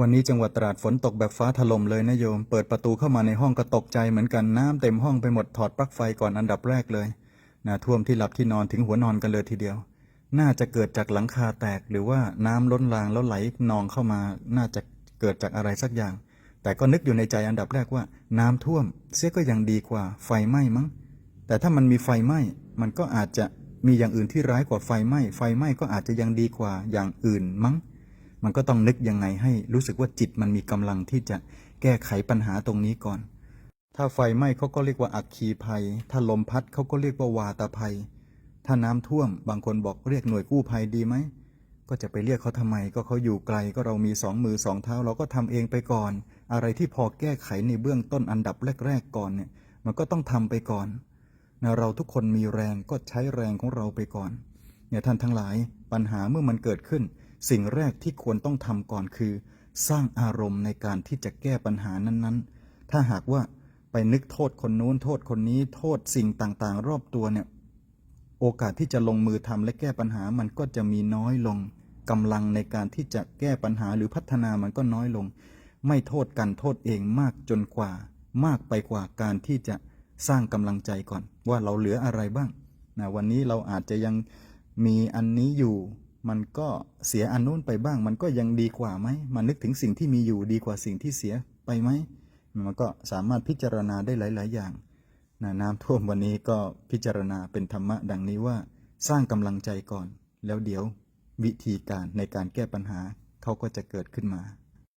วันนี้จังหวัดตราดฝนตกแบบฟ้าถล่มเลยนะโยม เปิดประตูเข้ามาในห้องก็ตกใจเหมือนกันน้ำเต็มห้องไปหมดถอดปลั๊กไฟก่อนอันดับแรกเลยนะท่วมที่หลับที่นอนถึงหัวนอนกันเลยทีเดียว น่าจะเกิดจากหลังคาแตกหรือว่าน้ำล้นรางแล้วไหลนองเข้ามา น่าจะเกิดจากอะไรสักอย่าง แต่ก็นึกอยู่ในใจอันดับแรกว่า น้ำท่วม เสียก็ยังดีกว่าไฟไหม้มั้ง แต่ถ้ามันมีไฟไหม้มันก็อาจจะมีอย่างอื่นที่ร้ายกว่าไฟไหม้ไฟไหม้ก็อาจจะยังดีกว่าอย่างอื่นมั้ง มันก็ต้องนึกยังไงให้รู้สึกว่าจิตมันมีกำลังที่จะแก้ไขปัญหาตรงนี้ก่อน ถ้าไฟไหม้เขาก็เรียกว่าอัคคีภัย ถ้าลมพัดเขาก็เรียกว่าวาตาภัย ถ้าน้ำท่วม บางคนบอกเรียกหน่วยกู้ภัยดีไหม ก็จะไปเรียกเขาทำไม ก็เขาอยู่ไกล ก็เรามีสองมือสองเท้า เราก็ทำเองไปก่อน อะไรที่พอแก้ไขในเบื้องต้นอันดับแรก ๆ ก่อนเนี่ย มันก็ต้องทำไปก่อนนะเราทุกคนมีแรงก็ใช้แรงของเราไปก่อน เนี่ยท่านทั้งหลายปัญหาเมื่อมันเกิดขึ้น สิ่งแรกที่ควรต้องทำก่อนคือ สร้างอารมณ์ในการที่จะแก้ปัญหานั้นๆ ถ้าหากว่าไปนึกโทษคนนู้นโทษคนนี้โทษสิ่งต่างๆ รอบตัวเนี่ยโอกาสที่จะลงมือทำและแก้ปัญหามันก็จะมีน้อยลงกำลังในการที่จะแก้ปัญหาหรือพัฒนามันก็น้อยลง ไม่โทษกันโทษเองมากจนกว่า มากไปกว่าการที่จะสร้างกำลังใจก่อน ว่าเราเหลืออะไรบ้างนะวันนี้เราอาจจะยังมีอันนี้อยู่ มันก็เสียอันนู้นไปบ้าง มันก็ยังดีกว่าไหมมานึกถึงสิ่งที่มีอยู่ดีกว่าสิ่งที่เสียไปไหมมันก็สามารถพิจารณาได้หลาย ๆ อย่างนะน้ำท่วมวันนี้ก็พิจารณาเป็นธรรมะดังนี้ว่าสร้างกำลังใจก่อน แล้วเดี๋ยววิธีการในการแก้ปัญหาเขาก็จะเกิดขึ้นมา